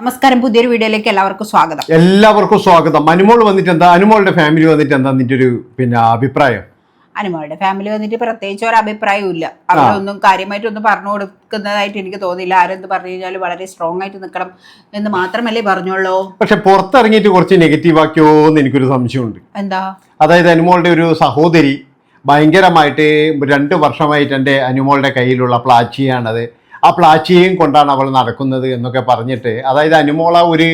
നമസ്കാരം പുതിയൊരു വീഡിയോയിലേക്ക് എല്ലാവർക്കും സ്വാഗതം. എല്ലാവർക്കും സ്വാഗതം. അനുമോൾ വന്നിട്ട് എന്താ അനുമോളുടെ ഫാമിലി വന്നിട്ട് എന്താ നിന്റെ ഒരു പിന്നെ അഭിപ്രായം? അനുമോളുടെ ഫാമിലി വന്നിട്ട് പ്രത്യേകിച്ച് ഒരു അഭിപ്രായവും ഇല്ല. അവരൊന്നും കാര്യമായിട്ടൊന്നും പറഞ്ഞു കൊടുക്കുന്നതായിട്ട് എനിക്ക് തോന്നിയില്ല. ആരെന്ത് പറഞ്ഞു കഴിഞ്ഞാൽ വളരെ സ്ട്രോങ് ആയിട്ട് നിൽക്കണം എന്ന് മാത്രമല്ലേ പറഞ്ഞോളൂ പക്ഷെ പുറത്തിറങ്ങിയിട്ട് കുറച്ച് നെഗറ്റീവ് ആക്കിയോ എന്ന് എനിക്കൊരു സംശയമുണ്ട്. എന്താ? അതായത് അനുമോളുടെ ഒരു സഹോദരി ഭയങ്കരമായിട്ട് രണ്ട് വർഷമായിട്ട് എന്റെ അനുമോളുടെ കയ്യിലുള്ള പ്ലാച്ചിയാണത്. ആ പ്ലാച്ചിയും കൊണ്ടാണ് അവൾ നടക്കുന്നത് എന്നൊക്കെ പറഞ്ഞിട്ട് അതായത് അനുമോള ഒരു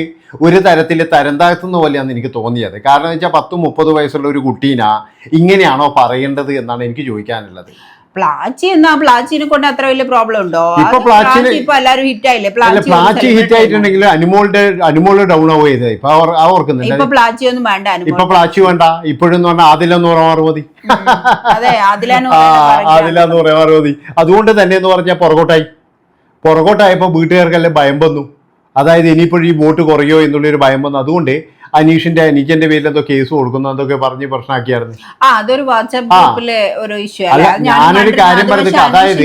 ഒരു തരത്തിൽ തരം താഴ്ത്തുന്ന പോലെയാണ് എനിക്ക് തോന്നിയത്. കാരണം വെച്ചാൽ പത്തും മുപ്പത് വയസ്സുള്ള ഒരു കുട്ടീനാ ഇങ്ങനെയാണോ പറയേണ്ടത് എന്നാണ് എനിക്ക് ചോദിക്കാനുള്ളത്. പ്ലാച്ചി എന്നാ പ്ലാച്ചിനെ കൊണ്ട് അത്ര വലിയ പ്രോബ്ലം ഉണ്ടോ? ഇപ്പൊ എല്ലാരും ഹിറ്റ് ആയില്ലേ? പ്ലാച്ചി ഹിറ്റ് ആയിട്ടുണ്ടെങ്കിൽ അനുമോളുടെ അനുമോൾ ഡൗൺ ആവുക ചെയ്തത് ഇപ്പൊ അവർ ആ ഓർക്കുന്നില്ല ഇപ്പൊ പ്ലാച്ചി ഒന്നും വേണ്ട ഇപ്പൊ പ്ലാച്ചി വേണ്ട. ഇപ്പോഴെന്ന് പറഞ്ഞാൽ ആദിലെന്ന് പറയാൻ മതി ആദിലെന്ന് പറയാറ് മതി അതുകൊണ്ട് തന്നെ എന്ന് പറഞ്ഞാൽ പുറകോട്ടായി. പുറകോട്ടായപ്പോൾ വീട്ടുകാർക്കെല്ലാം ഭയം വന്നു. അതായത് ഇനിയിപ്പോഴും ഈ വോട്ട് കുറയോ എന്നുള്ളൊരു ഭയം വന്നു. അതുകൊണ്ട് അനീഷിന്റെ അനീഷിന്റെ പേരിൽ എന്തോ കേസ് കൊടുക്കുന്നു അതൊക്കെ പറഞ്ഞ് പ്രശ്നമാക്കിയായിരുന്നു അതൊരു ഒരു ഇഷ്യൂ ഞാനൊരു കാര്യം പറഞ്ഞത് അതായത്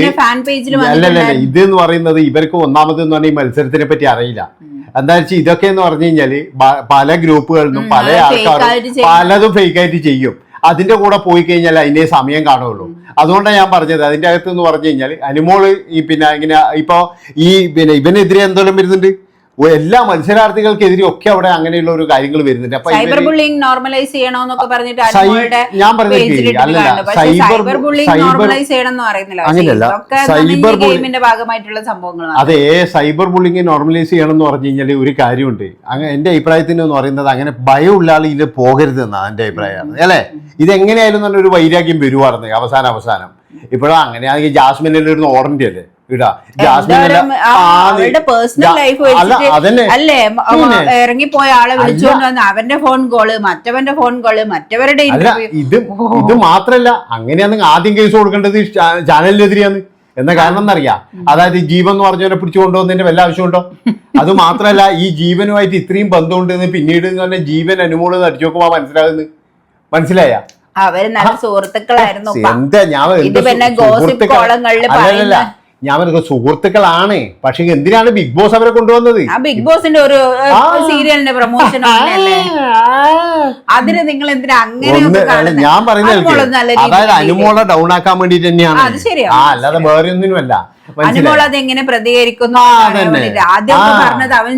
അല്ലല്ല ഇത് എന്ന് പറയുന്നത് ഇവർക്ക് ഒന്നാമത് എന്ന് പറഞ്ഞാൽ ഈ മത്സരത്തിനെ പറ്റി അറിയില്ല. എന്താ വെച്ചാൽ ഇതൊക്കെ എന്ന് പറഞ്ഞു കഴിഞ്ഞാൽ പല ഗ്രൂപ്പുകളിലും പല ആൾക്കാരും പലതും ഫേക്ക് ആയിട്ട് ചെയ്യും. അതിന്റെ കൂടെ പോയി കഴിഞ്ഞാൽ അതിന്റെ സമയം കാണുള്ളൂ അതുകൊണ്ടാണ് ഞാൻ പറഞ്ഞത്. അതിന്റെ അകത്ത് എന്ന് പറഞ്ഞു കഴിഞ്ഞാൽ അനുമോൾ ഈ പിന്നെ ഇങ്ങനെ ഇപ്പൊ ഈ പിന്നെ ഇവനെതിരെ എന്തോലും വരുന്നുണ്ട്? എല്ലാ മത്സരാർത്ഥികൾക്കെതിരെ ഒക്കെ അവിടെ അങ്ങനെയുള്ള ഒരു കാര്യങ്ങൾ വരുന്നുണ്ട്. അപ്പൊ സൈബർ ബുള്ളിംഗ് നോർമലൈസ് ചെയ്യണമെന്നൊക്കെ പറഞ്ഞിട്ട് ഞാൻ. പക്ഷേ സൈബർ ബുള്ളിങ് നോർമലൈസ് ചെയ്യണം എന്ന് പറയുന്നില്ല. അങ്ങനെയല്ല. സൈബർ ഗെയിമിന്റെ ഭാഗമായിട്ടുള്ള സംഭവങ്ങളാണ് അതെ സൈബർ ബുള്ളിങ് നോർമലൈസ് ചെയ്യണം എന്ന് പറഞ്ഞു കഴിഞ്ഞാൽ ഒരു കാര്യമുണ്ട്. അങ്ങനെ എന്റെ അഭിപ്രായത്തിന് എന്ന് പറയുന്നത് അങ്ങനെ ഭയമുള്ള ആൾ ഇതിൽ പോകരുത് എന്നാണ് എന്റെ അഭിപ്രായമാണ്. അല്ലേ? ഇതെങ്ങനെയായാലും തന്നെ ഒരു വൈരാഗ്യം വരുവാറുണ്ട് അവസാനം അവസാനം ഇപ്പോഴും അങ്ങനെയാണെങ്കിൽ ജാസ്മിനിൽ ഒരു ഓർഡറിന്റെ അല്ലേ ഇടാ. അവരുടെ പേഴ്സണൽ ലൈഫ് വെച്ചിട്ട് അല്ലേ? മ- പിന്നെ. ഇറങ്ങിപ്പോയ ആളെ വിളിച്ചുകൊണ്ട് വന്ന് അവന്റെ ഫോൺ കോൾ മറ്റവന്റെ ഫോൺ കോൾ മറ്റവരുടെ ഇത് ഇത് മാത്രല്ല അങ്ങനെയാണെങ്കിൽ ആദ്യം കേസ് കൊടുക്കേണ്ടത് ചാനലിനെതിരെയാണ്. എന്ന കാരണം എന്നറിയാം? അതായത് ഈ ജീവൻ എന്ന് പറഞ്ഞവരെ പിടിച്ചു കൊണ്ടുവന്നതിന്റെ വല്ല ആവശ്യമുണ്ടോ? അത് മാത്രല്ല ഈ ജീവനുമായിട്ട് ഇത്രയും ബന്ധമുണ്ടെന്ന് പിന്നീട് പറഞ്ഞാൽ ജീവൻ അനുമോൾ അടിച്ചു നോക്കുമ്പോ മനസ്സിലാകുന്നു മനസ്സിലായ? അവർ നല്ല സുഹൃത്തുക്കളായിരുന്നു എന്താ ഞാൻ സു- കോളങ്ങളിൽ ഞാൻ സുഹൃത്തുക്കളാണ്. പക്ഷെ എന്തിനാണ് ബിഗ് ബോസ് അവരെ കൊണ്ടുവന്നത്? ബിഗ് ബോസിന്റെ ഒരു സീരിയലിന്റെ പ്രൊമോഷൻ അതിന് നിങ്ങൾ എന്തിനാ അങ്ങനെ ഞാൻ പറയുന്നത് അതായത്. അനുമോളെ ഡൗൺ ആക്കാൻ വേണ്ടിട്ട് തന്നെയാണ്. അല്ലാതെ വേറെ ഒന്നിനുമല്ല? അനുമോൾ അത് എങ്ങനെ പ്രതികരിക്കുന്നു. ആദ്യം പറഞ്ഞത് അവൻ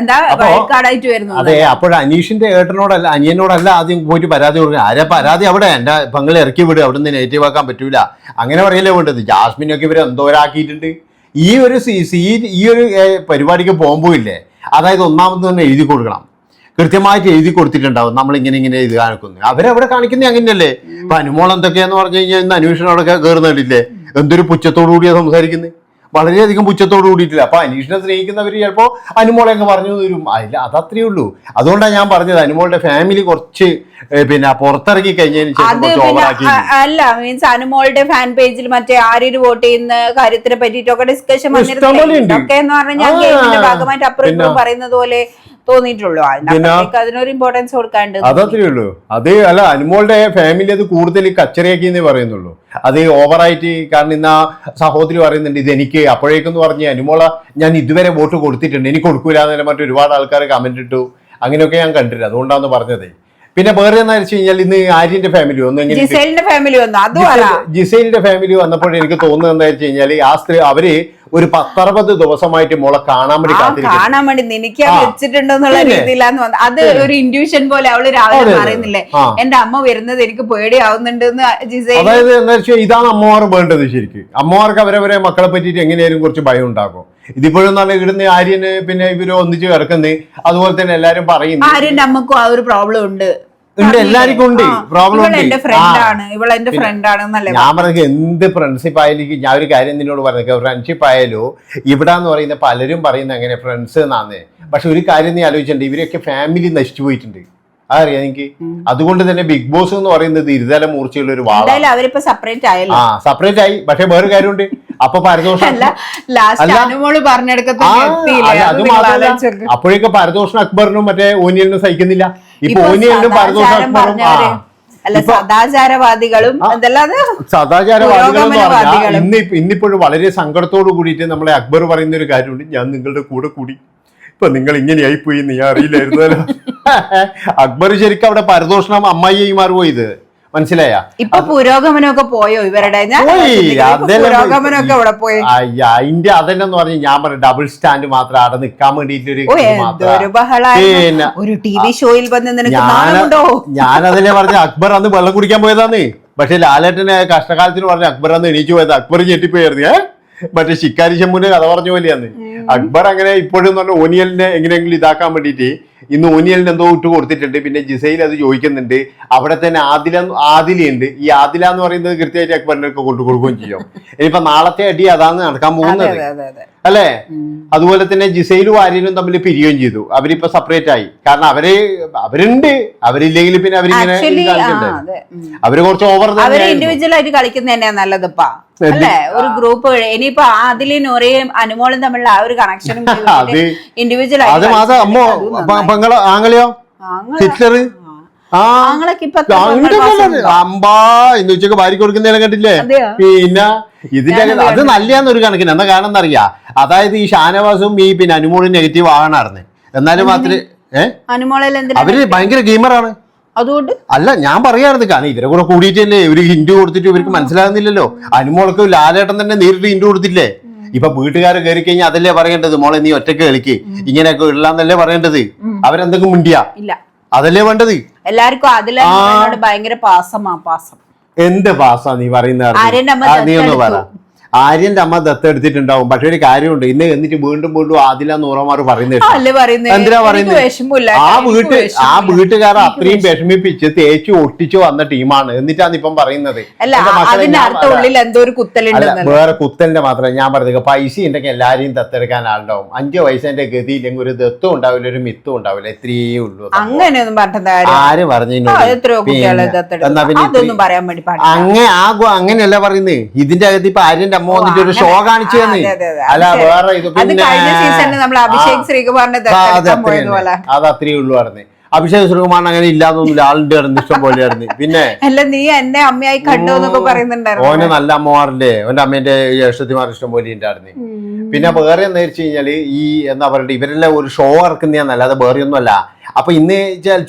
എന്താ വഴക്കാടായിട്ട് വരുന്നു അതെ അപ്പോൾ അനീഷിന്റെ ഏട്ടനോടല്ല അനിയനോടല്ല ആദ്യം പോയിട്ട് പരാതി കൊടുക്കുക. ആരെ പരാതി അവിടെ? എന്റെ പെങ്ങളെ ഇറക്കി വിട് അവിടെ നിന്ന് നെഗറ്റീവ് ആക്കാൻ പറ്റൂല. അങ്ങനെ പറയല്ലേ വേണ്ടത്? ജാസ്മിനൊക്കെ ഇവർ എന്തോരാക്കിയിട്ടുണ്ട് ഈ ഒരു സീ ഈ ഒരു പരിപാടിക്ക് പോകുമ്പോൾ ഇല്ലേ അതായത് ഒന്നാമത് തന്നെ എഴുതി കൊടുക്കണം. കൃത്യമായിട്ട് എഴുതി കൊടുത്തിട്ടുണ്ടാവും. നമ്മൾ ഇങ്ങനെ ഇങ്ങനെ എഴുതി കാണിക്കുന്നു. അവരവിടെ കാണിക്കുന്നത് അങ്ങനെയല്ലേ? ഇപ്പൊ അനുമോൾ എന്തൊക്കെയാന്ന് പറഞ്ഞു കഴിഞ്ഞാൽ ഇന്ന് അന്വേഷണം അവിടെ കയറുന്നില്ലേ എന്തൊരു പുച്ഛത്തോടു കൂടിയാ സംസാരിക്കുന്നത് വളരെയധികം പുച്ഛത്തോടു കൂടിയിട്ടില്ല. അപ്പൊ അനീഷിനെ സ്നേഹിക്കുന്നവർ ചിലപ്പോ അനുമോളെ അങ്ങ് പറഞ്ഞു തരും. അതില്ല അതത്രേ ഉള്ളൂ. അതുകൊണ്ടാണ് ഞാൻ പറഞ്ഞത് അനുമോളുടെ ഫാമിലി കുറച്ച് പിന്നെ പുറത്തിറങ്ങി കഴിഞ്ഞതിന് ശേഷം അല്ല മീൻസ് അനുമോളുടെ ഫാൻ പേജിൽ മറ്റേ ആര്യര് വോട്ട് ചെയ്യുന്ന കാര്യത്തിനെ പറ്റിയിട്ടൊക്കെ ഡിസ്കഷൻ ഇഷ്ടംപോലെ ഒക്കെ എന്ന് പറഞ്ഞാൽ ഭാഗമായിട്ട് അപ്പുറം. പറയുന്നത് പോലെ തോന്നിയിട്ടുള്ളൂ. അതിനപ്പുറത്തേക്ക് അതിനൊരു ഇമ്പോർട്ടൻസ് കൊടുക്കാണ്ട് അതത്രേ ഉള്ളൂ. അത് അല്ല അനുമോളുടെ ഫാമിലി അത് കൂടുതൽ കച്ചറയാക്കി എന്നേ പറയുന്നുള്ളൂ. അത് ഓവറായിട്ട് കാരണം ഇന്ന് ആ സഹോദരി പറയുന്നുണ്ട് ഇത് എനിക്ക് അപ്പോഴേക്കെന്ന് പറഞ്ഞ് അനുമോള ഞാൻ ഇതുവരെ വോട്ട് കൊടുത്തിട്ടുണ്ട്. എനിക്ക് കൊടുക്കൂല മറ്റു ഒരുപാട് ആൾക്കാർ കമന്റ് ഇട്ടു. അങ്ങനെയൊക്കെ ഞാൻ കണ്ടിട്ടില്ല അതുകൊണ്ടാണ് പറഞ്ഞത്. പിന്നെ വേറെ എന്താ വെച്ച് കഴിഞ്ഞാൽ ഇന്ന് ആര്യന്റെ ഫാമിലി വന്നു ഇങ്ങനെ ഫാമിലി വന്നു. ജിസൈലിന്റെ ഫാമിലി വന്നപ്പോൾ എനിക്ക് തോന്നുന്നത് എന്താ വെച്ച് കഴിഞ്ഞാൽ ആ സ്ത്രീ അവർ ഒരു പത്തറുപത് ദിവസമായിട്ട് മോളെ കാണാൻ വേണ്ടി കാണാൻ വേണ്ടി നിനക്ക് വെച്ചിട്ടുണ്ടോന്നുള്ള. രീതിയിലാന്ന് വന്നത് അത് ഒരു ഇൻഡ്യൂഷൻ പോലെ അവൾ രാവിലെ. പറയുന്നില്ലേ? എന്റെ അമ്മ വരുന്നത് എനിക്ക് പേടിയാവുന്നുണ്ട് അതായത് എന്താ വെച്ചാൽ ഇതാണ് അമ്മമാർ വേണ്ടത് ശരിക്കും. അമ്മമാർക്ക് അവരവരെ മക്കളെ പറ്റിയിട്ട് എങ്ങനെയായാലും കുറച്ച് ഭയം ഉണ്ടാക്കും ഇതിപ്പോഴും നല്ല ഇടുന്ന ആര്യന് പിന്നെ ഇവർ ഒന്നിച്ച് കിടക്കുന്നേ. അതുപോലെ തന്നെ എല്ലാരും പറയുന്നു. ആര്യന്റെ അമ്മക്കും ആ ഒരു പ്രോബ്ലം ഉണ്ട്. ഉണ്ട്, എല്ലാവർക്കും ഉണ്ട്. പ്രോബ്ലം ഉണ്ട്. ഞാൻ പറഞ്ഞ എന്ത് ഫ്രണ്ട്ഷിപ്പ് ആയാലും ഞാൻ ഒരു കാര്യം നിന്നോട് പറഞ്ഞു ഫ്രണ്ട്ഷിപ്പ് ആയാലോ ഇവിടെ എന്ന് പറയുന്ന പലരും പറയുന്ന അങ്ങനെ ഫ്രണ്ട്സ് എന്നാന്ന്. പക്ഷെ ഒരു കാര്യം നീ ആലോചിച്ചിട്ടുണ്ട്. ഇവരൊക്കെ ഫാമിലി നശിച്ചു പോയിട്ടുണ്ട്. അതറിയാം എനിക്ക് അതുകൊണ്ട് തന്നെ ബിഗ് ബോസ് എന്ന് പറയുന്നത് ഇരുതല മൂർച്ചയുള്ള ഒരു ആ സെപ്പറേറ്റ് ആയി. പക്ഷെ വേറെ കാര്യമുണ്ട്. അപ്പൊ നോക്ക്. അപ്പോഴേക്ക് പരദോഷൻ അക്ബറിനും മറ്റേ ഓനിയലിനും സഹിക്കുന്നില്ല. ഇപ്പൊ ഓനിയലിനും പരദോഷൻ അക്ബറും അല്ല സദാചാരവാദികളും പുരോഗമനവാദികളും. ഇന്ന് ഇന്നിപ്പോഴും വളരെ സങ്കടത്തോട് കൂടിയിട്ട് നമ്മളെ അക്ബർ പറയുന്ന ഒരു കാര്യമുണ്ട്. ഞാൻ നിങ്ങളുടെ കൂടെ കൂടി. ഇപ്പൊ നിങ്ങൾ ഇങ്ങനെയായി പോയി നീ അറിയില്ലായിരുന്നല്ലോ. അക്ബർ ശരിക്കും അവിടെ പരദോഷണം അമ്മായി മാറുപോയത് മനസ്സിലായ? ഇപ്പൊ പുരോഗമനമൊക്കെ പോയോ ഇവരുടെ? ഞാൻ പോയി. പുരോഗമനമൊക്കെ അതിന്റെ അതെല്ലാം പറഞ്ഞ് ഞാൻ പറഞ്ഞു ഡബിൾ സ്റ്റാൻഡ് മാത്രം അവിടെ നിൽക്കാൻ വേണ്ടിട്ട് ഒരു ടി വി ഷോയിൽ വന്ന് ഞാനതിനെ പറഞ്ഞ അക്ബർ അന്ന് വെള്ളം കുടിക്കാൻ പോയതാന്ന്. പക്ഷെ ലാലേട്ടന് കഷ്ടകാലത്തിന് പറഞ്ഞ അക്ബർ അന്ന് എണീച്ചു പോയത്. അക്ബർ ഞെട്ടിപ്പോയായിരുന്നു ഏ? മറ്റേ ശിക്കാരി ശമ്പുവിന്റെ കഥ പറഞ്ഞ പോലെയാന്ന്. അക്ബർ അങ്ങനെ ഇപ്പോഴും പറഞ്ഞ ഓനിയലിനെ എങ്ങനെയെങ്കിലും ഇതാക്കാൻ വേണ്ടിയിട്ട് ഇന്ന് ഓനിയലിന് എന്തോ ഇട്ട് കൊടുത്തിട്ടുണ്ട്. പിന്നെ ജിസയിൽ അത് ചോദിക്കുന്നുണ്ട്. അവിടെ തന്നെ ആദില ആദിലുണ്ട് ഈ ആദില എന്ന് പറയുന്നത് കൃത്യമായിട്ട് അക്ബറിനൊക്കെ കൊണ്ടു കൊടുക്കുകയും ചെയ്യും. ഇനിയിപ്പോ നാളത്തെ അടി അതാണ് നടക്കാൻ പോകുന്നത്. അല്ലേ? അതുപോലെ തന്നെ ജിസൈലു ആര്യനും തമ്മിൽ പിരിയുകയും ചെയ്തു. അവരിപ്പോ സെപ്പറേറ്റ് ആയി. കാരണം അവർ അവരുണ്ട്. അവരില്ലെങ്കിൽ പിന്നെ അവരിങ്ങനെ അതെ. അവർ കുറച്ച് ഓവർ അവർ ഇൻഡിവിജ്വൽ ആയിട്ട് കളിക്കുന്ന തന്നെയാ നല്ലതിപ്പാ അല്ലേ? ഒരു ഗ്രൂപ്പ് ഇനിയിപ്പോ ആദിലും നൂറയും അനുമോളും തമ്മിലുള്ള ആ ഒരു കണക്ഷനും അത് ഇൻഡിവിജ്വൽ അത് മാത്രം അമ്മോ പങ്ങളോ ആങ്ങളെയോ? ഹിറ്റ്ലർ ആങ്ങളൊക്കെ ഇപ്പൊ അങ്ങോട്ട് അമ്പാ ഇന്ന് ഉച്ചയ്ക്ക് വാരി കൊടുക്കുന്നതിനെ കണ്ടില്ലേ? പിന്നെ ഇതിന്റെ അത് നല്ലതാന്ന് ഒരു കണക്കിന്. എന്താ കാരണം അറിയാ അതായത് ഈ ഷാനവാസും ഈ പിന്നെ അനുമോളും നെഗറ്റീവ് ആകണായിരുന്നു. എന്നാലും മാത്രമേ ഏഹ് അവർ ഭയങ്കര ഗെയിമറാണ്. അതുകൊണ്ട്? അല്ല ഞാൻ പറയാറുണ്ട് കാരണം ഇവരെ കൂടെ കൂടിയിട്ടല്ലേ ഒരു ഹിന്ദു കൊടുത്തിട്ട് ഇവർക്ക് മനസ്സിലാകുന്നില്ലല്ലോ. അനുമോൾക്ക് ലാലേട്ടൻ തന്നെ നേരിട്ട് ഹിന്ദു കൊടുത്തില്ലേ ഇപ്പൊ വീട്ടുകാർ കയറി കഴിഞ്ഞാൽ അതല്ലേ പറയേണ്ടത്? മോളെ നീ ഒറ്റയ്ക്ക് കളിക്ക്. ഇങ്ങനെയൊക്കെ ഇടലാന്നല്ലേ പറയേണ്ടത്? അവരെന്തെങ്കിലും മിണ്ടിയ? ഇല്ല. അതല്ലേ വേണ്ടത്? എല്ലാവർക്കും അതിലോട് ഭയങ്കര പാസമാ പാസം. എന്ത് പാസാ നീ പറയുന്നത് നീ ഒന്ന് പറ. ആര്യന്റെ അമ്മ ദത്തെടുത്തിട്ടുണ്ടാവും പക്ഷെ ഒരു കാര്യമുണ്ട്. ഇന്ന് എന്നിട്ട് വീണ്ടും വീണ്ടും ആദില നൂറമാർ പറയുന്നത് എന്തിനാ പറയുന്നത്? ആ വീട്ട് ആ. വീട്ടുകാർ അത്രയും വിഷമിപ്പിച്ച് തേച്ച് ഒട്ടിച്ചു വന്ന ടീമാണ്. എന്നിട്ടാണ് ഇപ്പം പറയുന്നത്. വേറെ കുത്തലിന്റെ മാത്രം ഞാൻ പറഞ്ഞത് പൈസ ഉണ്ടെങ്കിൽ എല്ലാരെയും ദത്തെടുക്കാൻ ആളുണ്ടാവും. അഞ്ച് വയസ്സിന്റെ ഗതിയില്ലെങ്കിൽ ഒരു ദത്തും ഉണ്ടാവില്ല ഒരു മിത്തും ഉണ്ടാവില്ല. ഇത്രയേ ഉള്ളൂ. അങ്ങനെയൊന്നും ആര് പറഞ്ഞു അങ്ങനെ അങ്ങനെയല്ല പറയുന്നത്. ഇതിന്റെ അകത്ത് ഇപ്പൊ ആര്യന്റെ അമ്മ എന്നിട്ട് ഒരു ഷോ കാണിച്ചു തന്നെ. അതെ, അതെ, അതെ. അല്ല വേറെ ഇത് അത് പിന്നെ അഭിഷേക് ആ. ശ്രീകുമാറിനെ ആ, അത് അത്രേ ഉള്ളു. അത് ഉള്ളൂ അഭിഷേക് ശ്രീകുമാറിന് അങ്ങനെ ഇല്ലാന്നൊന്നുമില്ല. ആളുടെ ആയിരുന്നു ഇഷ്ടം പോലെയായിരുന്നു പിന്നെ അല്ല നീ എന്നെ അമ്മയായി കണ്ടോ എന്നൊക്കെ പറയുന്നുണ്ടായിരുന്നു. ഓന് നല്ല അമ്മമാരില്ലേ? ഓന്റെ അമ്മേന്റെ ജ്യേഷ്ഠത്തിമാർ ഇഷ്ടം പോലെ ഉണ്ടായിരുന്നു. പിന്നെ വേറെ എന്താ വെച്ച് കഴിഞ്ഞാൽ ഈ എന്താ പറയുക ഇവരെല്ലാം ഒരു ഷോ ഇറക്കുന്നതല്ല അല്ലാതെ വേറെ ഒന്നും അല്ല അപ്പൊ ഇന്ന്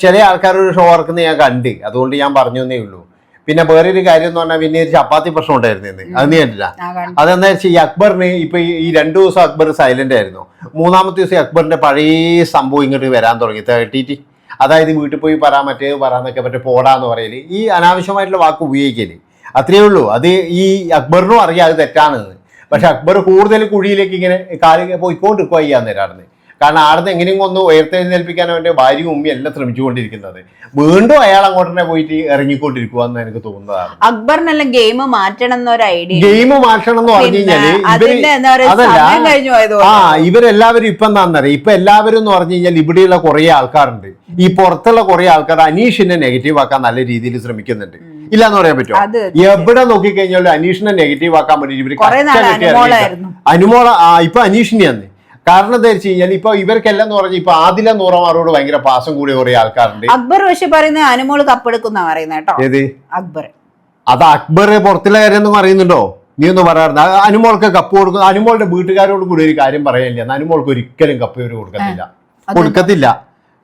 ചില ആൾക്കാർ ഒരു ഷോ ഇറക്കുന്ന ഞാൻ കണ്ട്. അതുകൊണ്ട് ഞാൻ പറഞ്ഞു എന്നേ ഉള്ളൂ. പിന്നെ വേറൊരു കാര്യം എന്ന് പറഞ്ഞാൽ പിന്നെ ഒരു ചപ്പാത്തി പ്രശ്നം ഉണ്ടായിരുന്നു അത് നീ കണ്ടില്ല. അതെന്താ വെച്ചാൽ ഈ അക്ബറിന് ഇപ്പൊ ഈ- രണ്ടു ദിവസം അക്ബർ സൈലന്റ് ആയിരുന്നു. മൂന്നാമത്തെ ദിവസം അക്ബറിന്റെ പഴയ സംഭവം ഇങ്ങോട്ട് വരാൻ തുടങ്ങി. തേട്ടിട്ട് അതായത് വീട്ടിൽ പോയി പറ മറ്റേ പറയാന്നൊക്കെ മറ്റേ പോടാന്ന് പറയൽ. ഈ അനാവശ്യമായിട്ടുള്ള വാക്ക് ഉപയോഗിക്കൽ. അത്രയേ ഉള്ളൂ. അത് ഈ അക്ബറിനും അറിയാം അത് തെറ്റാണെന്ന്. പക്ഷെ അക്ബർ കൂടുതൽ കുഴിയിലേക്ക് ഇങ്ങനെ കാൽ പോയിക്കൊണ്ടിരിക്കുക ചെയ്യാൻ കാരണം ആടുന്ന് എങ്ങനെയും ഒന്ന് ഉയർത്തെഴുന്നേൽപ്പിക്കാൻ അവന്റെ ഭാര്യയും ഉമ്മയും എല്ലാം ശ്രമിച്ചുകൊണ്ടിരിക്കുന്നത്. വീണ്ടും അയാൾ അങ്ങോട്ട് തന്നെ പോയിട്ട് ഇറങ്ങിക്കൊണ്ടിരിക്കുക എന്ന് എനിക്ക് തോന്നുന്നതാണ്. അക്ബറിനെല്ലാം ഗെയിം മാറ്റണം എന്നൊരു ഐഡിയ ഗെയിം മാറ്റണം എന്ന് പറഞ്ഞു കഴിഞ്ഞാൽ അതല്ല. ആ ഇവരെല്ലാവരും ഇപ്പൊ എന്താണെന്നറിയാം ഇപ്പൊ എല്ലാവരും എന്ന് പറഞ്ഞു കഴിഞ്ഞാൽ ഇവിടെയുള്ള കുറെ ആൾക്കാരുണ്ട്. ഈ പുറത്തുള്ള കുറെ ആൾക്കാർ അനീഷിനെ നെഗറ്റീവ് ആക്കാൻ നല്ല രീതിയിൽ ശ്രമിക്കുന്നുണ്ട്. ഇല്ലാന്ന് പറയാൻ പറ്റുമോ? എവിടെ നോക്കിക്കഴിഞ്ഞാലും അനീഷിനെ നെഗറ്റീവ് ആക്കാൻ വേണ്ടി ഇവർ. അനുമോള ഇപ്പൊ അനീഷിനെയാണ് കാരണം എന്താ വെച്ച് കഴിഞ്ഞാൽ ഇപ്പൊ ഇവർക്കെല്ലാം എന്ന് പറഞ്ഞാൽ ഇപ്പൊ ആദില നൂറമാരോട് ഭയങ്കര പാസം കൂടിയ കുറെ ആൾക്കാരുണ്ട്. അക്ബർ പക്ഷെ പറയുന്നത് അനുമോൾ കപ്പെടുക്കുന്ന പറയുന്നത് കേട്ടോ. ഏത്? അക്ബർ. അത് അക്ബർ പുറത്തുള്ള കാര്യം ഒന്നും അറിയുന്നുണ്ടോ നീ ഒന്ന് പറയാറുണ്ട് അനുമോൾക്ക് കപ്പ് കൊടുക്കുന്ന അനുമോളുടെ വീട്ടുകാരോട് കൂടി ഒരു കാര്യം പറയാനില്ല. അനുമോൾക്ക് ഒരിക്കലും കപ്പ് ഇവർ കൊടുക്കത്തില്ല. കൊടുക്കത്തില്ല.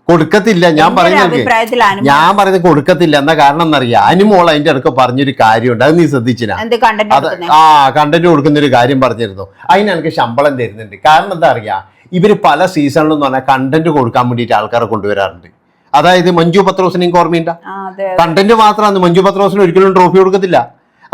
കൊടുക്കത്തില്ല. ഞാൻ പറയുന്നത് ഞാൻ പറയുന്നത് കൊടുക്കത്തില്ല. എന്താ കാരണം എന്നറിയാ. അനുമോൾ അതിന്റെ ഇടയ്ക്ക് പറഞ്ഞൊരു കാര്യമുണ്ട്. അത് നീ ശ്രദ്ധിച്ചില്ല അത് ആ കണ്ടന്റ് കൊടുക്കുന്ന ഒരു കാര്യം പറഞ്ഞിരുന്നു. അതിന് എനിക്ക് ശമ്പളം തരുന്നുണ്ട്. കാരണം എന്താ അറിയാ? ഇവർ പല സീസണിലും എന്ന് പറഞ്ഞാൽ കണ്ടന്റ് കൊടുക്കാൻ വേണ്ടിട്ട് ആൾക്കാരെ കൊണ്ടുവരാറുണ്ട്. അതായത് മഞ്ജു പത്രോസിനെയും ഓർമ്മയുണ്ട? കണ്ടന്റ് മാത്രമാണ്. മഞ്ജു പത്രോസിന് ഒരിക്കലും ട്രോഫി കൊടുക്കത്തില്ല.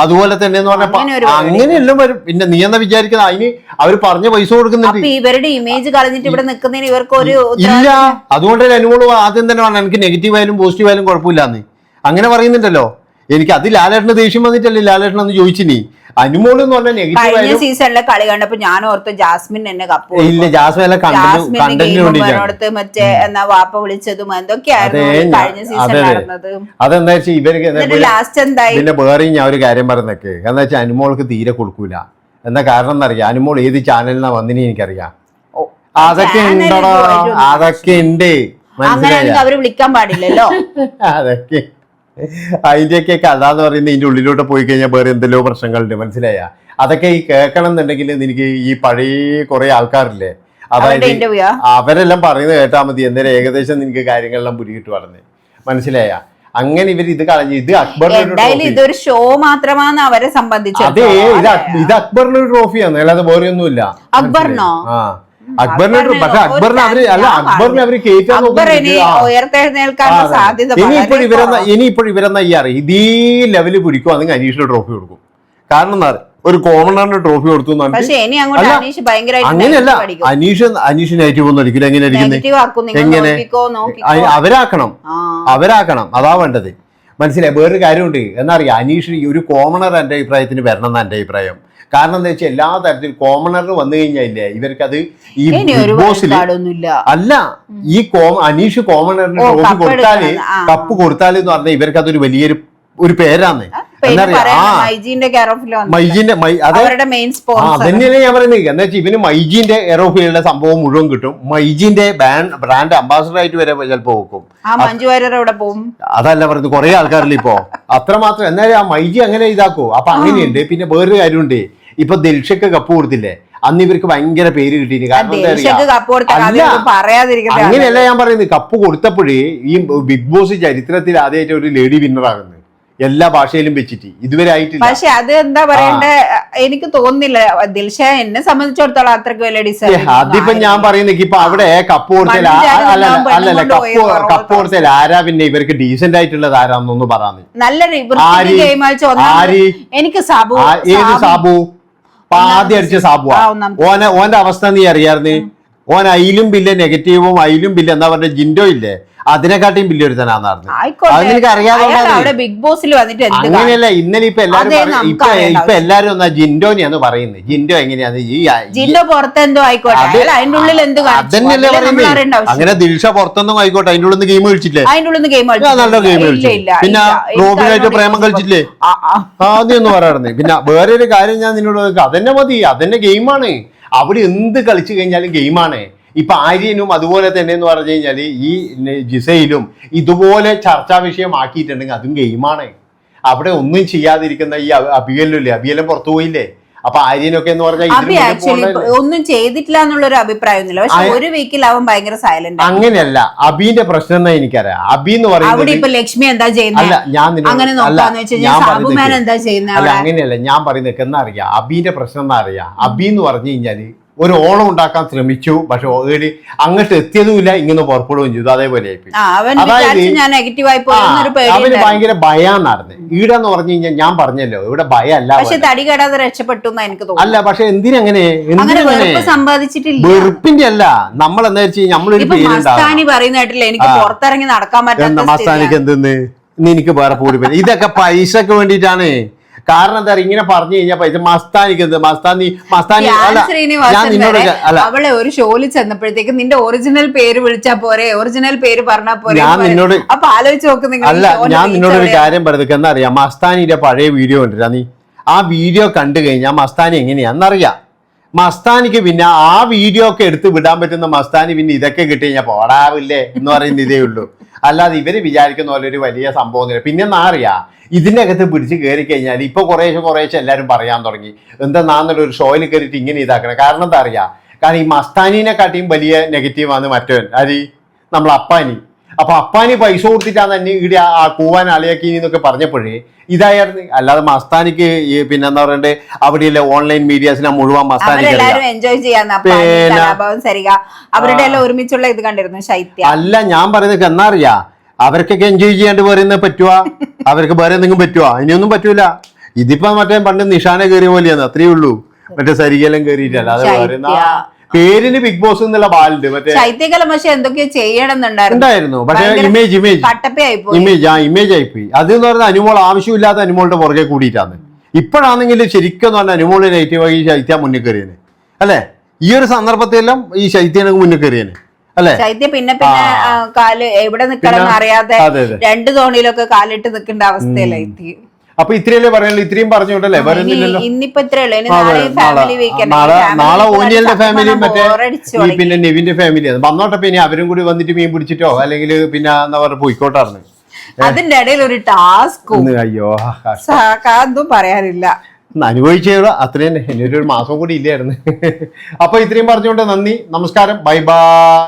അതുപോലെ തന്നെ എന്ന് പറഞ്ഞാൽ അങ്ങനെയെല്ലാം വരും. പിന്നെ നീ എന്നാ വിചാരിക്കുന്നത് അതിന് അവർ പറഞ്ഞ പൈസ കൊടുക്കുന്നുണ്ട്. ഇവരുടെ ഇമേജ് കളഞ്ഞിട്ട് ഇവിടെ നിൽക്കുന്നതിന് ഇവർക്ക് ഒരു ഇല്ല. അതുകൊണ്ട് അനുമോൾ ആദ്യം തന്നെ പറഞ്ഞു എനിക്ക് നെഗറ്റീവ് ആയാലും പോസിറ്റീവ് ആയാലും കുഴപ്പമില്ലാന്ന്. അങ്ങനെ പറയുന്നുണ്ടല്ലോ. എനിക്ക് അത് ലാലേട്ടന് ദേഷ്യം വന്നിട്ടല്ലേ ലാലേട്ടൻ എന്ന് ചോദിച്ചിനി? അനുമോൾ എന്ന് പറഞ്ഞാൽ കഴിഞ്ഞ സീസണിലെ കളി കണ്ടപ്പോ ഞാൻ ഓർത്ത് ജാസ്മിൻ എന്നെ കപ്പ് ഇല്ല ജാസ്മല കണ്ടന്റ് ജാസ്മിന് കണ്ടന്റിന് വേണ്ടിയിട്ടാണ്. പറഞ്ഞോടത്ത് മറ്റേ എന്നാ വാപ്പ വിളിച്ചതും എന്തൊക്കെയായിരുന്നു അതെ, ഞാൻ- കഴിഞ്ഞ സീസൺ അതെ, അതെ. നടന്നത്? അതെന്താ വെച്ചാൽ ഇവർക്ക് എന്നിട്ട് ലാസ്റ്റ് എന്തായി? പിന്നെ വേറെയും ഞാൻ ഒരു കാര്യം പറഞ്ഞേക്ക്. എന്താ വെച്ചാൽ അനുമോൾക്ക് തീരെ കൊടുക്കൂല. എന്താ കാരണം എന്നറിയാം? അനുമോൾ ഏത് ചാനലിനാ വന്നിനി എനിക്കറിയാം. ഓ, അതൊക്കെ channel ഉണ്ടോ അതൊക്കെ ഉണ്ട്. മനസ്സിലായ? അങ്ങനെയാണെങ്കിൽ അവർ വിളിക്കാൻ പാടില്ലല്ലോ. അതൊക്കെ അതിന്റെയൊക്കെ കഥ എന്ന് പറയുന്നത് ഇതിന്റെ ഉള്ളിലോട്ട് പോയി കഴിഞ്ഞാൽ വേറെ എന്തെല്ലോ പ്രശ്നങ്ങളുണ്ട് മനസ്സിലായ? അതൊക്കെ ഈ കേൾക്കണം എന്നുണ്ടെങ്കിൽ എനിക്ക് ഈ പഴയ കുറേ ആൾക്കാരില്ലേ? അതായത് അവരെല്ലാം പറയുന്നത് കേട്ടാൽ മതി. എന്നേരം ഏകദേശം നിനക്ക് കാര്യങ്ങളെല്ലാം പുരികിട്ട് പറഞ്ഞ് മനസ്സിലായ? അങ്ങനെ ഇവർ ഇത് കളഞ്ഞു ഇത് എന്തായാലും ഇതൊരു ഷോ മാത്രമാണ് അവരെ സംബന്ധിച്ച് അതെ ഇത് അക്- ഇത് അക്ബറിന്റെ ഒരു ട്രോഫിയാണ് അല്ലാതെ വേറെ ഒന്നുമില്ല അക്ബറിനോ? ആ. അക്ബറിന്റെ ഒരു- പക്ഷെ അക്ബറിന് അവർ അല്ല അക്ബറിനെ അവർ കയറ്റാൻ അക്ബർ ഇനി നോക്കുന്നുണ്ട്. ആ. ഉയർത്തെഴുന്നേൽക്കാനുള്ള അതെ. സാധ്യത ഇനിയിപ്പോൾ വളരെ ഇവരെന്ന കുറവാണ്. ഇനിയിപ്പോൾ ഇവരെന്ന ഈ അറിയാം ഇതേ ലെവൽ പിടിക്കുവാണെങ്കിൽ അനീഷിന് ട്രോഫി കൊടുക്കും. കാരണം എന്താ? ഒരു കോമണറിന് ട്രോഫി കൊടുത്തു അങ്ങനെയല്ല. അനീഷ് അനീഷ് നെഗറ്റീവ് ഒന്നും അടിക്കില്ല എങ്ങനെ അടിക്കുന്നത് എങ്ങനെ? അവരാക്കണം. അവരാക്കണം. അതാ വേണ്ടത്. മനസ്സിലായി? വേറൊരു കാര്യമുണ്ട്. എന്നറിയാം? അനീഷ് ഈ ഒരു കോമണർ എന്റെ അഭിപ്രായത്തിന് വരണം എന്നാണ് എന്റെ അഭിപ്രായം. കാരണം എന്താ വെച്ചാൽ എല്ലാ തരത്തിലും കോമണർ വന്നു കഴിഞ്ഞാലേ ഇവർക്കത് ഈ ബിഗ് ബോസിൽ അല്ല ഈ കോ അനീഷ് കോമണറിന് ട്രോഫി കൊടുത്താൽ. കപ്പ് കൊടുത്താൽ എന്ന് പറഞ്ഞാൽ ഇവർക്കതൊരു വലിയൊരു ഒരു പേരാന്ന്. മൈജീന്റെ ഞാൻ പറയുന്നത് എന്താ വെച്ചാൽ ഇവന് മൈജിന്റെ എയറോഫീൽഡിന്റെ സംഭവം മുഴുവൻ കിട്ടും. മൈജിന്റെ ബ്രാൻഡ് അംബാസഡർ ആയിട്ട് വരെ ചിലപ്പോ വെക്കും. അതല്ല പറയുന്നത് കുറെ ആൾക്കാരില്ല ഇപ്പോ. അത്രമാത്രം. എന്നാലും ആ മൈജി അങ്ങനെ ഇതാക്കൂ. അപ്പൊ അങ്ങനെയുണ്ട്. പിന്നെ വേറൊരു കാര്യമുണ്ട്. ഇപ്പൊ ദിൽഷക്ക് കപ്പ് കൊടുത്തില്ലേ? അന്ന് ഇവർക്ക് ഭയങ്കര പേര് കിട്ടിയിന്. കാരണം അങ്ങനെയല്ല ഞാൻ പറയുന്നത്. കപ്പ് കൊടുത്തപ്പോഴേ ഈ ബിഗ് ബോസ് ചരിത്രത്തിൽ ആദ്യമായിട്ട് ഒരു ലേഡി വിന്നർ ആകുന്നത്. എല്ലാ ഭാഷയിലും വെച്ചിട്ട് ഇതുവരെ ആയിട്ടില്ല. പക്ഷെ അത് എന്താ പറയണ്ട? എനിക്ക് തോന്നുന്നില്ല. ദിൽഷ എന്നെ സംബന്ധിച്ചിടത്തോളം അത്രയ്ക്ക് വലിയ ഡിസൈൻ അതിപ്പോ ഞാൻ പറയുന്നത് ഇപ്പൊ അവിടെ കപ്പ് ജാനകി അല്ലല്ല കപ്പ് കപ്പ് കൊടുത്തൽ ആരാ പിന്നെ ഇവർക്ക് ഡീസെന്റ് ആയിട്ടുള്ളത് ആരാന്നൊന്ന് പറഞ്ഞു നല്ല ആര്? എനിക്ക് സാബു. ഏത് സാബു. ആദ്യം അടിച്ച സാബു. ഓന ഓന്റെ അവസ്ഥ നീ അറിയാർന്ന്? ഓൻ അയിലും ബില്ല് നെഗറ്റീവും അയിലും ബില്ല് എന്താ പറഞ്ഞ ജിൻഡോ ഇല്ലേ? അതിനെക്കാട്ടിയും വലിയൊരു തനാന്നായിരുന്നു ആയിക്കോട്ടെ. അത് നിനക്ക് അറിയാതെ ബിഗ് ബോസിൽ വന്നിട്ട് അങ്ങനെയല്ല ഇന്നലെ ഇപ്പൊ എല്ലാരും ഇപ്പൊ ഇപ്പൊ എല്ലാരും പറയുന്നത് ജിൻഡോ എങ്ങനെയാണ് ഈ ഈ- പുറത്തെന്തോ ആയിക്കോട്ടെ. അതിന്റെ ഉള്ളിൽ എന്ത് അതന്നെയല്ലേ പറയുന്നത് അങ്ങനെ ദിൽഷ പുറത്തൊന്നും ആയിക്കോട്ടെ അതിന്റെ ഉള്ളിൽ ഗെയിം കളിച്ചില്ലേ അതിന്റെ ഉള്ളിൽ ഗെയിം നല്ല ഗെയിം കളിച്ചു. പിന്നെ റോബിനായിട്ട് പ്രേമം കളിച്ചില്ലേ ആദ്യം ഒന്ന് പറയാറുണ്ട്. പിന്നെ വേറെ ഒരു കാര്യം ഞാൻ നിന്നോട് അതന്നെ മതി അതന്നെ ഗെയിമാണ് അവിടെ എന്ത് കളിച്ചു കഴിഞ്ഞാലും ഗെയിമാണ് ഇപ്പൊ ആര്യനും അതുപോലെ തന്നെ എന്ന് പറഞ്ഞു കഴിഞ്ഞാൽ ഈ ജിസയിലും ഇതുപോലെ ചർച്ചാ വിഷയമാക്കിയിട്ടുണ്ടെങ്കിൽ അതും ഗെയിമാണ്. അവിടെ ഒന്നും ചെയ്യാതിരിക്കുന്ന ഈ അബിയലില്ലേ അബിയലും പുറത്തു പോയില്ലേ? അപ്പൊ ആര്യനൊക്കെ എന്ന് പറഞ്ഞാൽ? ഒന്നും ചെയ്തിട്ടില്ല എന്നുള്ള ഒരു അഭിപ്രായമൊന്നുമില്ല പക്ഷെ ഒരു വീക്കിൽ അവൻ ഭയങ്കര സൈലന്റ് അങ്ങനെയല്ല. അബിന്റെ പ്രശ്നം എന്നാ എനിക്കറിയാം. അബി എന്ന് അവിടെ പറയുന്നത് ഇപ്പൊ ലക്ഷ്മി എന്താ ചെയ്യുന്നത് ഞാൻ അങ്ങനെ നോക്കാന്ന് കഴിഞ്ഞാൽ എന്താ ചെയ്യുന്നത് അങ്ങനെയല്ല. ഞാൻ പറയുന്നത് എന്നാ അറിയാം? അബിന്റെ പ്രശ്നം എന്നാ അറിയാം? അബി എന്ന് പറഞ്ഞു കഴിഞ്ഞാൽ ഒരു ഓണം ഉണ്ടാക്കാൻ ശ്രമിച്ചു. പക്ഷെ ഓൾറെഡി അങ്ങോട്ട് എത്തിയതുമില്ല. ഇങ്ങനെ പുറപ്പെടുകയും ചെയ്തു. അതേപോലെ അവന് ഭയങ്കര ഭയാന്നായിരുന്നു. ഈടെന്ന് പറഞ്ഞു കഴിഞ്ഞാൽ ഞാൻ പറഞ്ഞല്ലോ ഇവിടെ ഭയമല്ല പക്ഷെ തടി കെടാതെ രക്ഷപ്പെട്ടു എനിക്ക് അല്ല പക്ഷെ എന്തിനങ്ങനെ? വെറുപ്പിന്റെ അല്ല. നമ്മൾ എന്താ വെച്ച് കഴിഞ്ഞാൽ നമ്മളൊരു മസ്താനി എനിക്ക് പുറത്തിറങ്ങി നടക്കാൻ പറ്റാത്ത മസ്താനിക്ക്. എന്തെന്ന്? എനിക്ക് വേറെ പോലും ഇതൊക്കെ പൈസക്ക് വേണ്ടിയിട്ടാണ്. കാരണം എന്താ ഇങ്ങനെ പറഞ്ഞു കഴിഞ്ഞാൽ പൈസ മസ്താനിക്ക് എന്ത്? മസ്താനി മസ്താനി ഞാൻ നിന്നോട് അല്ല. അവളെ ഒരു ഷോയിൽ ചെന്നപ്പോഴത്തേക്ക് നിന്റെ ഒറിജിനൽ പേര് വിളിച്ചാ പോരെ ഒറിജിനൽ പേര് പറഞ്ഞാ പോരെ ഞാൻ നിന്നോട് അപ്പൊ ആലോചിച്ച് നോക്ക് നിങ്ങൾ അല്ല ഞാൻ നിന്നോട് ഒരു? കാര്യം പറയുന്നത് എന്താ അറിയാം? മസ്താനിയുടെ പഴയ വീഡിയോ കണ്ടിട്ടാ നീ? ആ വീഡിയോ കണ്ടു കഴിഞ്ഞാൽ മസ്താനി എങ്ങനെയാന്നറിയാം മസ്താനിക്ക് പിന്നെ ആ വീഡിയോ ഒക്കെ എടുത്ത് വിടാൻ പറ്റുന്ന മസ്താനി പിന്നെ ഇതൊക്കെ കിട്ടി കഴിഞ്ഞാൽ പോടാവില്ലേ എന്ന് പറയുന്ന ഇതേ ഉള്ളൂ. അല്ലാതെ ഇവർ വിചാരിക്കുന്ന പോലെ ഒരു വലിയ സംഭവം ഒന്നുമില്ല. പിന്നെ എന്നാ അറിയാം? ഇതിന്റെ അകത്ത് പിടിച്ച് കയറി കഴിഞ്ഞാൽ ഇപ്പൊ കുറേശ്ശെ കുറേശ്ശെ എല്ലാവരും പറയാൻ തുടങ്ങി. എന്താന്നുള്ള ഒരു ഷോയിൽ കയറിയിട്ട് ഇങ്ങനെ ഇതാക്കണം. കാരണം എന്താ അറിയാം? കാരണം ഈ മസ്താനിനെ കാട്ടിയും വലിയ നെഗറ്റീവാണ് മറ്റവൻ. അത് നമ്മൾ അപ്പാനി. അപ്പൊ അപ്പാനി പൈസ കൊടുത്തിട്ടാണ് തന്നെ ഇവിടെ ആ കൂവാൻ അളിയാക്കി എന്നൊക്കെ പറഞ്ഞപ്പോഴേ ഇതായിരുന്നു. അല്ലാതെ മസ്താനിക്ക് പിന്നെന്താ പിന്നെ എന്താ പറയണ്ടേ? അവിടെയുള്ള ഓൺലൈൻ മീഡിയാസിനെ മുഴുവൻ മസ്താനിക്ക് എൻജോയ് ചെയ്യാൻ അവരുടെ ഒരുമിച്ചുള്ള ഇത് കണ്ടിരുന്നു ശൈത്യ. അല്ല ഞാൻ പറയുന്നത് എന്നറിയാ? അവർക്കൊക്കെ എൻജോയ് ചെയ്യാണ്ട് വേറെ പറ്റുവാ? അവർക്ക് വേറെ എന്തെങ്കിലും പറ്റുവാ? ഇനിയൊന്നും പറ്റൂല. ഇതിപ്പോ മറ്റേ പണ്ട് നിഷാനെ കയറിയ പോലെയാണ് അത്രേ ഉള്ളൂ. മറ്റേ സരികെല്ലാം കയറിയിട്ടല്ല അത് ശൈത്യ. പേരിന് ബിഗ് ബോസ് എന്നുള്ള ബാലുണ്ട്. മറ്റേ ശൈത്യകാലം പക്ഷെ എന്തൊക്കെയോ ചെയ്യണമെന്നുണ്ടായിരുന്നു. പക്ഷെ ഇമേജ് ഇമേജ്. ഇമേജ് ആ ഇമേജ് ആയിപ്പോയി. അത് എന്ന് പറഞ്ഞാൽ അനുമോൾ ആവശ്യമില്ലാത്ത അനുമോളുടെ പുറകെ കൂടിയിട്ടാണ്. ഇപ്പോഴാണെങ്കിൽ ശരിക്കും പറഞ്ഞാൽ അനുമോൾ നെഗറ്റീവ് ആയി ശൈത്യ മുന്നിൽ കയറിയത് അല്ലേ? ഈ ഒരു സന്ദർഭത്തിലെല്ലാം ഈ ശൈത്യനെ മുന്നിൽ കയറിയത് അല്ലേ? ശൈത്യ പിന്നെ പിന്നെ കാൽ എവിടെ നിൽക്കണം അറിയാതെ രണ്ട് തോണിയിലൊക്കെ കാലിട്ട് നിൽക്കേണ്ട അവസ്ഥയിലായി. എത്തി അപ്പൊ ഇത്രയല്ലേ പറയാനുള്ളൂ ഇത്രയും പറഞ്ഞോണ്ടല്ലേ വരുന്നില്ലല്ലോ ഇന്നിപ്പോ നാളെ നാളെ- ഓനിയലിന്റെ ഫാമിലിയും മറ്റേ? ഈ പിന്നെ നെവിന്റെ ഫാമിലി വന്നോട്ടെ പിന്നെ അവരും കൂടി വന്നിട്ട് മീൻ പിടിച്ചിട്ടോ? അല്ലെങ്കിൽ പിന്നെ എന്താ പറയുക പോയിക്കോട്ടാർന്ന്. അതിന്റെ ഇടയിൽ ഒരു ടാസ്കും. അയ്യോ ഒന്നും പറയാനില്ല. അനുഭവിച്ചുള്ള അത്ര അത്രയും ഇനി ഒരു മാസം കൂടി ഇല്ലായിരുന്നു. അപ്പൊ ഇത്രയും പറഞ്ഞുകൊണ്ട് നന്ദി. നമസ്കാരം. Bye bye.